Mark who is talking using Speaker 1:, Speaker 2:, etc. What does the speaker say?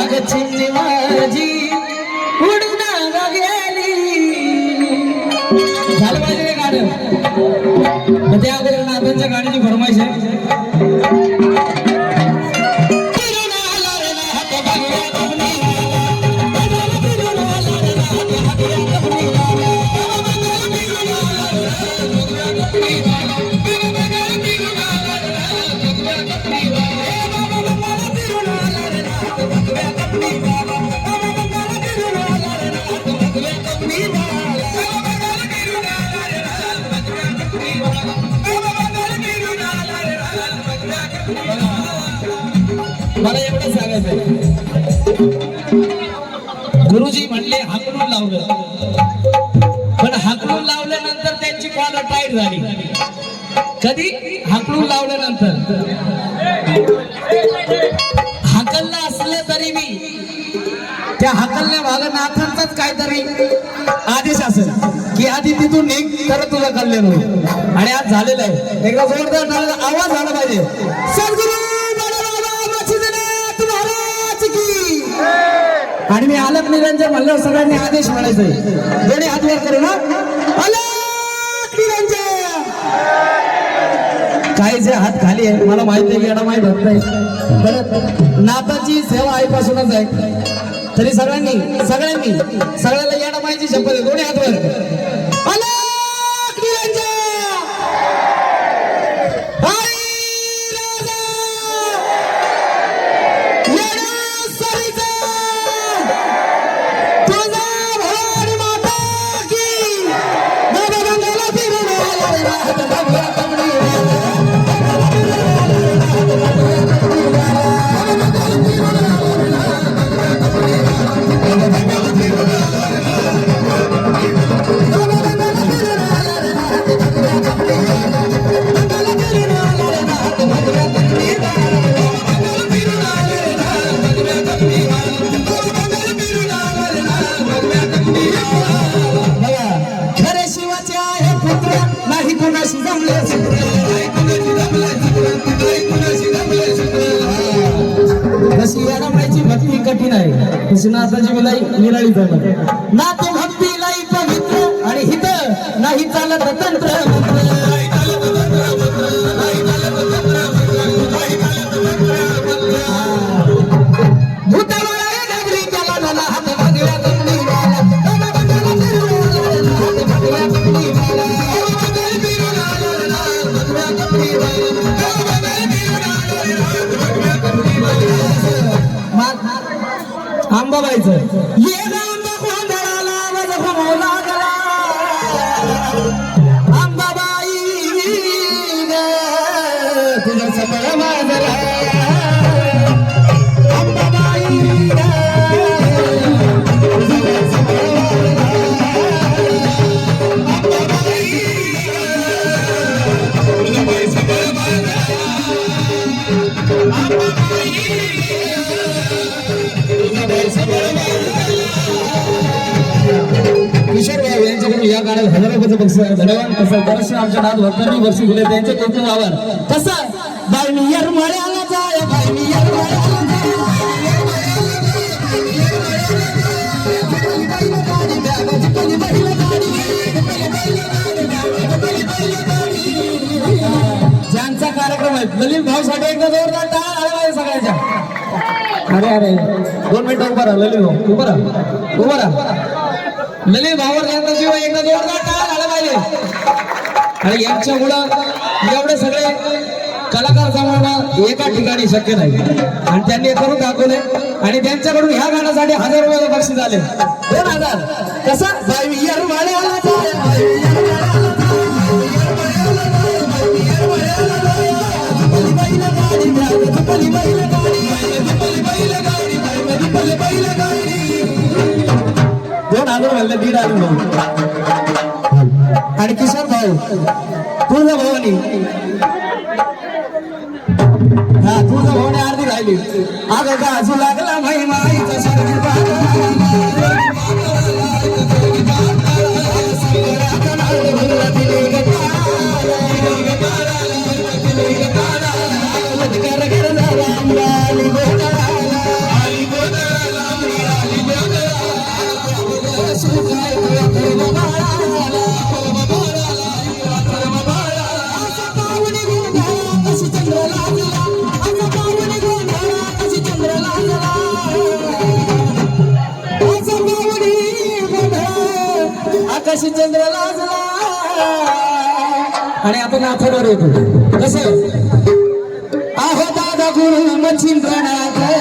Speaker 1: अग चिमणी माझी उडून गेली. झालं पाहिजे गाणं. मग अगोदर नाथांच्या गाण्याची फरमाईश आहे. हाकलून लावलं. पण हाकलून लावल्यानंतर त्यांची कॉलर टाईट झाली. कधी? हाकलून लावल्यानंतर. हाकललं असलं तरी मी. त्या हाकलण्या भागा नाथांचाच काहीतरी आदेश असेल की आधी तिथून निघ तर तुझं कल्याण होईल. आणि आज झालेलं आहे. एकदा जोरदार आवाज झाला पाहिजे. आणि मी आलक निरंजन म्हणल्यावर सगळ्यांनी आदेश म्हणायचो दोन्ही हात वर करू ना? आलक निरंजन! काही जे हात खाली आहे मला माहिती आहे की याला माहीत होत नाही. बरं नाताची सेवा आईपासूनच आहे. तरी सगळ्यांनी सगळ्यांनी सगळ्याला येणं माहिती शपथ आहे. दोन्ही हात वर कुणाशी या जशी भक्ती कठीण आहे. तशी नाथाची विलाई निराळी जाणार नाथ आंबाबाईचं या काळात हजार रुपयाचं बक्षीस आहे धन्यवाद. तसं दर्शन आमच्या नाथ भक्तांनी वर्षी दिले. त्यांचे खूप आभार? तसं बाई मी येरमाळ्याला जाय बाई मी येरमाळ्याला जाय. ज्यांचा कार्यक्रम आहे. ललित भाऊसाठी एकदा जोरदार टाळ आला पाहिजे सगळ्याच्या. अरे अरे. दोन मिनिटं उभा राहा ललित भाऊ. उभा राहा. उभा राहा. ललित भावावर ज्यांचा जीव एकदा जोरदार टाळ आला पाहिजे. आणि यांच्यामुळं एवढे सगळे कलाकार जमवणं एका ठिकाणी शक्य नाही. आणि त्यांनी करून दाखवले. आणि त्यांच्याकडून ह्या गाण्यासाठी हजार रुपयाचं बक्षीस आले. दोन हजार म्हणलं दीड हजार भाऊ आणि किशन भाऊ तुझा भावानी हा तुझा भावाने अर्धी राहिली. अगं गाजू लागला माई माईचा आकाशी चंद्र लाजला आणि आपण आठवणार होतो कसं? आहो दादा गुरु मच्छिंद्रनाथ.